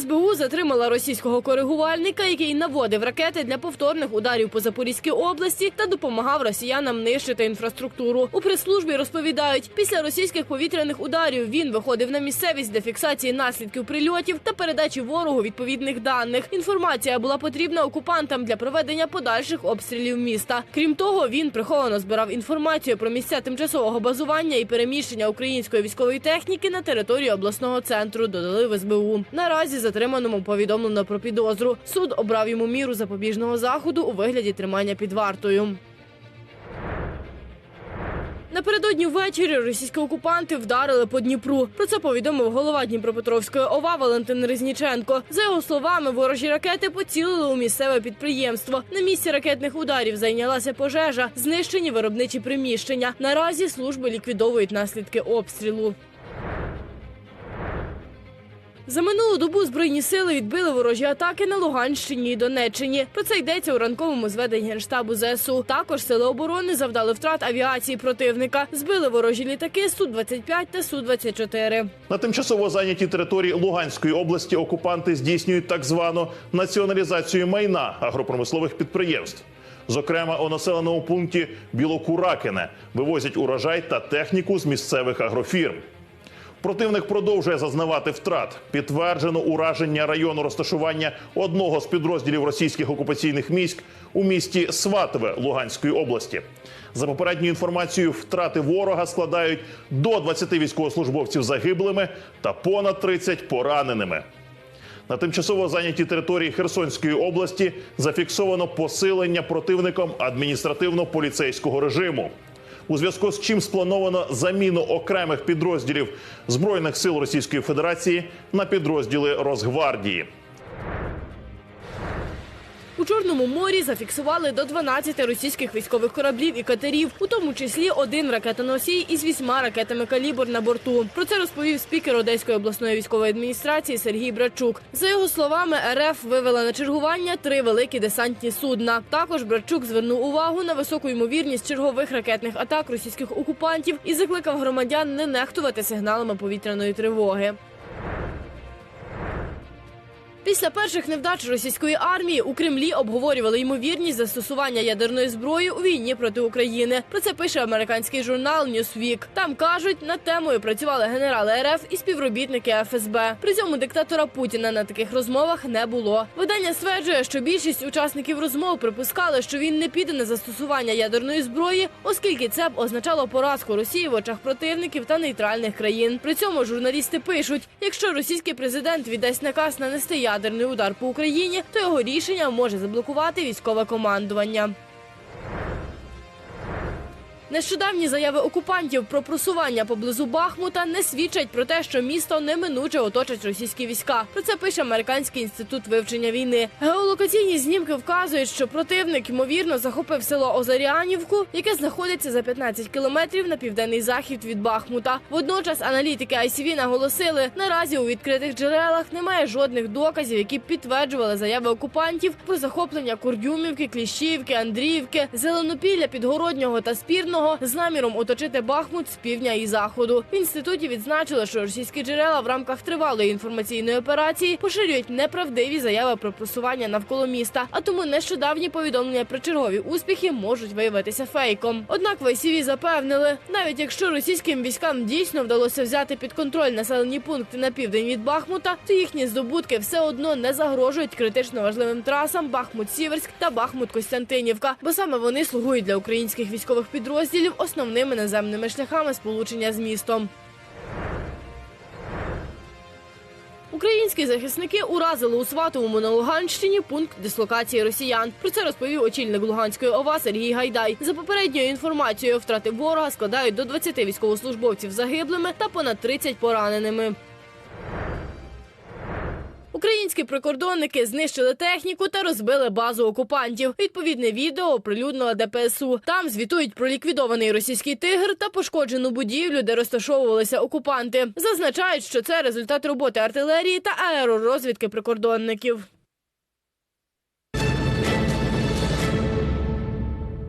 СБУ затримала російського коригувальника, який наводив ракети для повторних ударів по Запорізькій області та допомагав росіянам нищити інфраструктуру. У прес-службі розповідають, після російських повітряних ударів він виходив на місцевість для фіксації наслідків прильотів та передачі ворогу відповідних даних. Інформація була потрібна окупантам для проведення подальших обстрілів міста. Крім того, він приховано збирав інформацію про місця тимчасового базування і переміщення української військової техніки на території обласного центру. Додали в СБУ. Наразі затриманому повідомлено про підозру. Суд обрав йому міру запобіжного заходу у вигляді тримання під вартою. Напередодні ввечері російські окупанти вдарили по Дніпру. Про це повідомив голова Дніпропетровської ОВА Валентин Резніченко. За його словами, ворожі ракети поцілили у місцеве підприємство. На місці ракетних ударів зайнялася пожежа, знищені виробничі приміщення. Наразі служби ліквідовують наслідки обстрілу. За минулу добу збройні сили відбили ворожі атаки на Луганщині і Донеччині. Про це йдеться у ранковому зведенні генштабу ЗСУ. Також сили оборони завдали втрат авіації противника. Збили ворожі літаки су 25 та су 24 На тимчасово зайнятій території Луганської області окупанти здійснюють так звану націоналізацію майна агропромислових підприємств. Зокрема, у населеному пункті Білокуракине вивозять урожай та техніку з місцевих агрофірм. Противник продовжує зазнавати втрат. Підтверджено ураження району розташування одного з підрозділів російських окупаційних військ у місті Сватове Луганської області. За попередньою інформацією, втрати ворога складають до 20 військовослужбовців загиблими та понад 30 пораненими. На тимчасово зайнятій території Херсонської області зафіксовано посилення противником адміністративно-поліцейського режиму. У зв'язку з чим сплановано заміну окремих підрозділів збройних сил Російської Федерації на підрозділи Росгвардії. У Чорному морі зафіксували до 12 російських військових кораблів і катерів, у тому числі один ракетоносій із вісьма ракетами калібр на борту. Про це розповів спікер Одеської обласної військової адміністрації Сергій Брачук. За його словами, РФ вивела на чергування три великі десантні судна. Також Брачук звернув увагу на високу ймовірність чергових ракетних атак російських окупантів і закликав громадян не нехтувати сигналами повітряної тривоги. Після перших невдач російської армії у Кремлі обговорювали ймовірність застосування ядерної зброї у війні проти України. Про це пише американський журнал Newsweek. Там кажуть, над темою працювали генерали РФ і співробітники ФСБ. При цьому диктатора Путіна на таких розмовах не було. Видання стверджує, що більшість учасників розмов припускали, що він не піде на застосування ядерної зброї, оскільки це б означало поразку Росії в очах противників та нейтральних країн. При цьому журналісти пишуть: якщо російський президент віддасть наказ нанести ядерний удар по Україні, то його рішення може заблокувати військове командування. Нещодавні заяви окупантів про просування поблизу Бахмута не свідчать про те, що місто неминуче оточать російські війська. Про це пише американський інститут вивчення війни. Геолокаційні знімки вказують, що противник ймовірно захопив село Озаріанівку, яке знаходиться за 15 кілометрів на південний захід від Бахмута. Водночас аналітики ICV наголосили, наразі у відкритих джерелах немає жодних доказів, які б підтверджували заяви окупантів про захоплення Курдюмівки, Кліщівки, Андріївки, Зеленопілля, Підгороднього та Спірного з наміром оточити Бахмут з півдня і заходу. В інституті відзначили, що російські джерела в рамках тривалої інформаційної операції поширюють неправдиві заяви про просування навколо міста. А тому нещодавні повідомлення про чергові успіхи можуть виявитися фейком. Однак в ICV запевнили, навіть якщо російським військам дійсно вдалося взяти під контроль населені пункти на південь від Бахмута, то їхні здобутки все одно не загрожують критично важливим трасам Бахмут-Сіверськ та Бахмут-Костянтинівка, бо саме вони слугують для українських військових підрозділів основними наземними шляхами сполучення з містом. Українські захисники уразили у Сватовому на Луганщині пункт дислокації росіян. Про це розповів очільник Луганської ОВА Сергій Гайдай. За попередньою інформацією, втрати ворога складають до 20 військовослужбовців загиблими та понад 30 пораненими. Українські прикордонники знищили техніку та розбили базу окупантів. Відповідне відео оприлюднила ДПСУ. Там звітують про ліквідований російський тигр та пошкоджену будівлю, де розташовувалися окупанти. Зазначають, що це результат роботи артилерії та аеророзвідки прикордонників.